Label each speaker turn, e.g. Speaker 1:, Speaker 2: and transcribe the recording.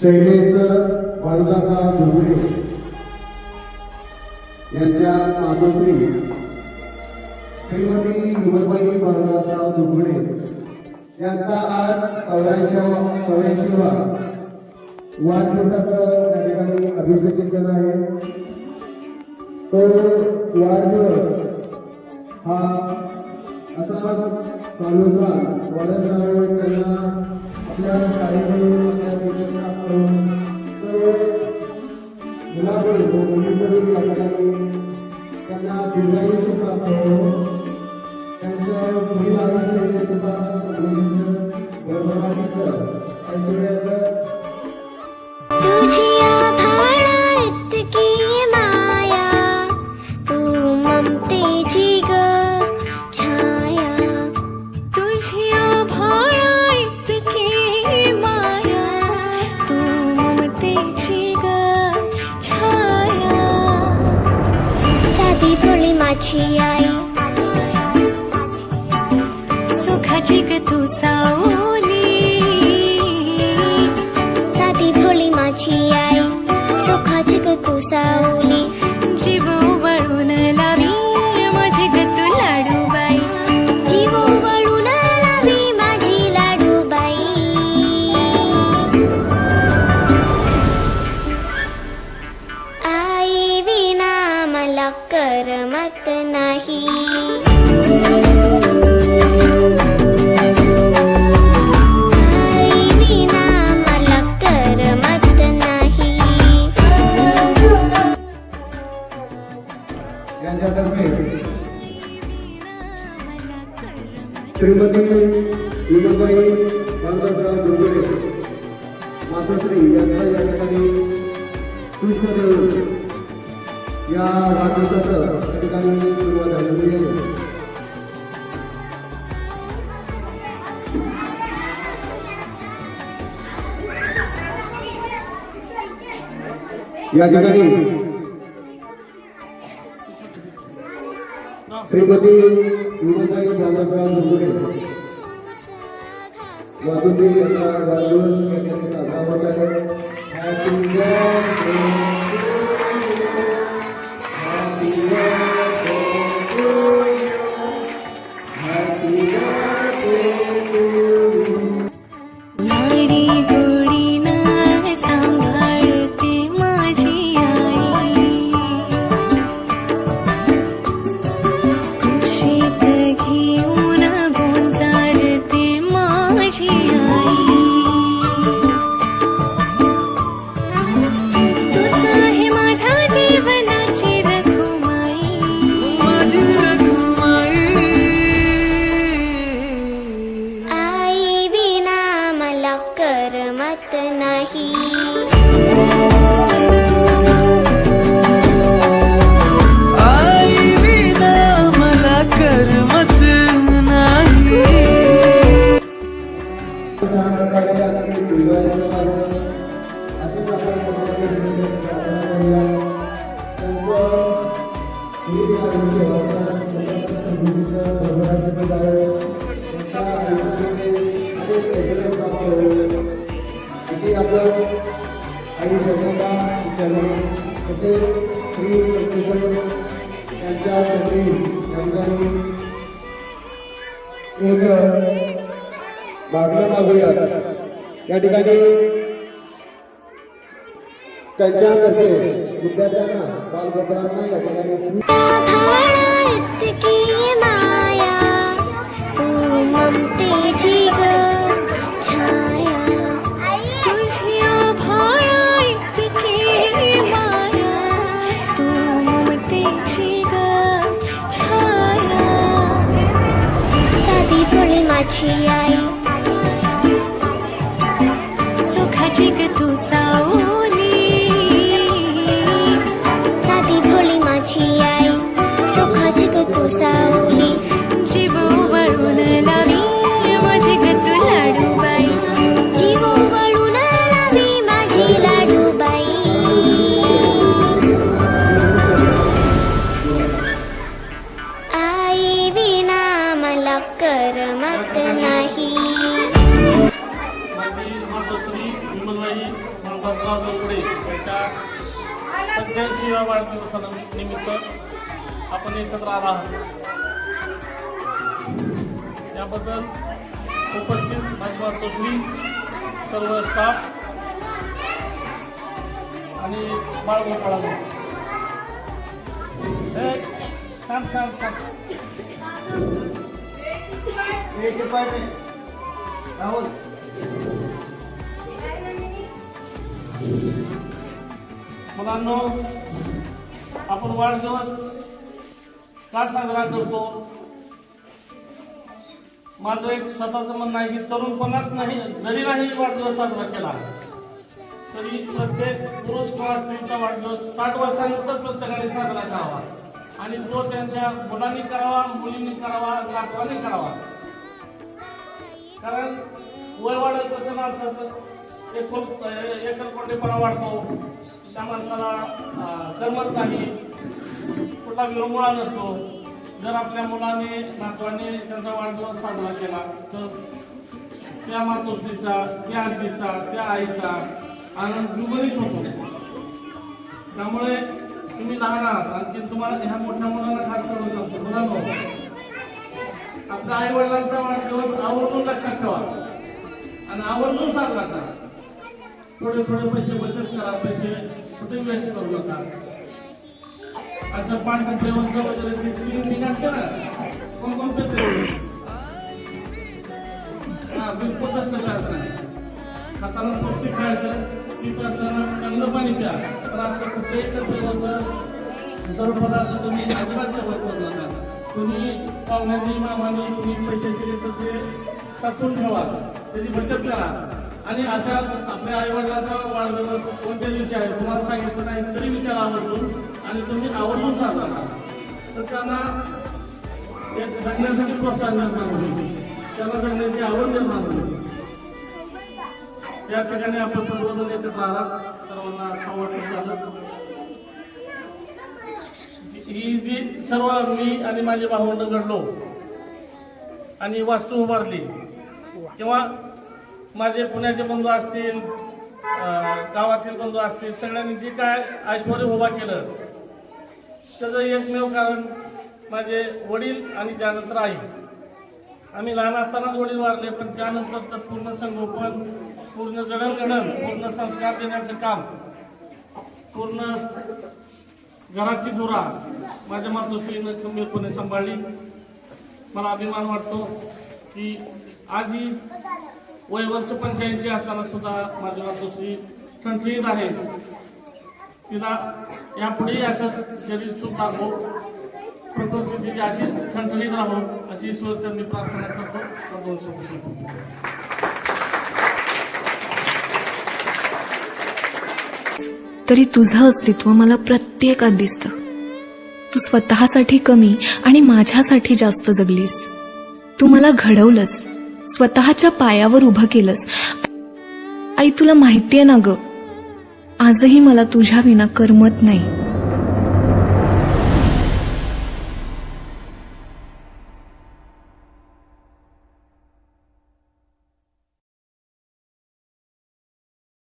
Speaker 1: शैलेश वरदासराव दुर्गुडे यांच्या मातोश्री श्रीमती विमलबाई वरदासराव दुर्गुडे यांचा आज चौऱ्याऐंशी चौऱ्याऐंशीवा वाढदिवसाचं त्या ठिकाणी अभिषेचिंतन आहे. तो वाढदिवस हा असा चालू राहा वाढत त्यांना आपल्या शाळेकडून आपल्या टीचर स्टाफकडून सर्व मुलाकडून व मुलीकडून या त्यांना दीर्घायुष्य प्राप्त हो त्यांचं पुढील आयुष्य सुद्धा समृद्धीचं भरभराटीचं ऐश्वर्याचं Maciej. श्रीमती विनोबाई वरदासराव दुर्गुडे मातोश्री यांचा या ठिकाणी कृष्णदेव या वाढदिवसाचं या ठिकाणी सुरुवात झालेली आहे. या ठिकाणी श्रीमती विमलबाई बाबासाहेब दुर्गुडे मातोश्री यांचा वाढदिवस या ठिकाणी साजरा
Speaker 2: आई
Speaker 1: जगन्नाथा चरणी तसेच श्री लक्ष्मीबाई यांच्या चरणी एक मागणं मागूया या ठिकाणी त्यांच्यातर्फे विद्यार्थ्यांना बालगोपाळांना या ठिकाणी
Speaker 3: आभाळा इतकी माया तू ममतेची ग छाया
Speaker 2: तुझी आभाळा इतकी माया तू ममतेची ग छाया
Speaker 3: साधी भोळी माझी आई
Speaker 2: सुखाची ग तू
Speaker 3: करमत नाही.
Speaker 4: पंच्याऐंशीव्या वाढदिवसानिमित्त आपण एकत्र आला आहात. याबद्दल उपस्थित भाजपा मातोश्री सर्व स्टाफ आणि बाळगोपाळा छान छान छान
Speaker 1: एक रुपये राहुल
Speaker 4: मुलांनो आपण वाढदिवस का साजरा करतो? माझं एक स्वतःचं म्हणणं आहे की तरुणपणात नाही जरी नाही वाढदिवस साजरा केला तरी प्रत्येक पुरुष किंवा स्त्रीचा वाढदिवस साठ वर्षानंतर प्रत्येकाने साजरा करावा. आणि तो त्यांच्या मुलांनी करावा मुलींनी करावा नातवाने करावा. कारण वय वाढत तसं ना असं एक एकलकोंडेपणा वाढतो. त्या माणसाला करमत नाही. कुठला विरंगुळा नसतो. जर आपल्या मुलाने नातवाने त्यांचा वाढदिवस साजरा केला तर त्या मातोश्रीचा त्या आजीचा त्या आईचा आनंद द्विगुणित होतो. त्यामुळे तुम्ही लहान आहात. आणखी तुम्हाला ह्या मोठ्या मुलांना खास करून सांगतो मुलांना आपल्या आई वडिलांचा वाढदिवस आवर्जून लक्षात ठेवा आणि आवर्जून साजरा करा थोडे थोडे पैसे बचत करा. पैसे कुठे वेस्ट करू नका. असं पांढरं जेवणचं वगैरे ते स्क्रीन निघाले ना कोण कोण पेते? हा बिलकुल कसलं असणार खाताना पौष्टिक खायचं. पीत असताना चांगलं पाणी प्या. तर असं कुठेही जेवणचं जड पदार्थ तुम्ही अजिबात सेवन करू नका. तुम्ही पाहुण्याची मामाने तुम्ही पैसे दिले तर ते साचून ठेवा. त्याची बचत करा. आणि अशा आपल्या आई वडिलांचा वाढदिवस कोणत्या दिवशी आहे तुम्हाला सांगितलं नाही तरी विचार आवर्जून. आणि तुम्ही आवडून साजरा करा तर त्यांना एक जगण्यासाठी प्रोत्साहन निर्माण होईल त्यांना जगण्याची आवड निर्माण होईल या ठिकाणी आपण सर्वजण एकत्र आला सर्वांना आवडलं झालं ही जी सर्व मी आणि माझे भावंड घडलो आणि वास्तू उभारली किंवा माझे पुण्याचे बंधू असतील गावातील बंधू असतील सगळ्यांनी जे काय ऐश्वर उभा केलं त्याचं एकमेव कारण माझे वडील आणि त्यानंतर आई. आम्ही लहान असतानाच वडील वारले पण त्यानंतरचं पूर्ण संगोपन पूर्ण जडणघडण पूर्ण संस्कार देण्याचं काम पूर्ण घराची धुरा माझ्या मातोश्रीनं खंबीरपणे सांभाळली. मला अभिमान वाटतो की आजही वय वर्ष पंच्याऐंशी असताना सुद्धा माझी मातोश्री ठणठणीत आहे. तिला यापुढेही असंच शरीर सुद्धा हो प्रकृती अशी अशी ईश्वरच्या मी प्रार्थना करतो. दोन शब्द
Speaker 2: तरी तुझं अस्तित्व मला प्रत्येकात दिसतं. तू स्वतःसाठी कमी आणि माझ्यासाठी जास्त जगलीस. तू मला घडवलंस स्वतःच्या पायावर उभं केलंस. आई तुला माहितीये ना ग? आजही मला तुझ्या विना करमत नाही.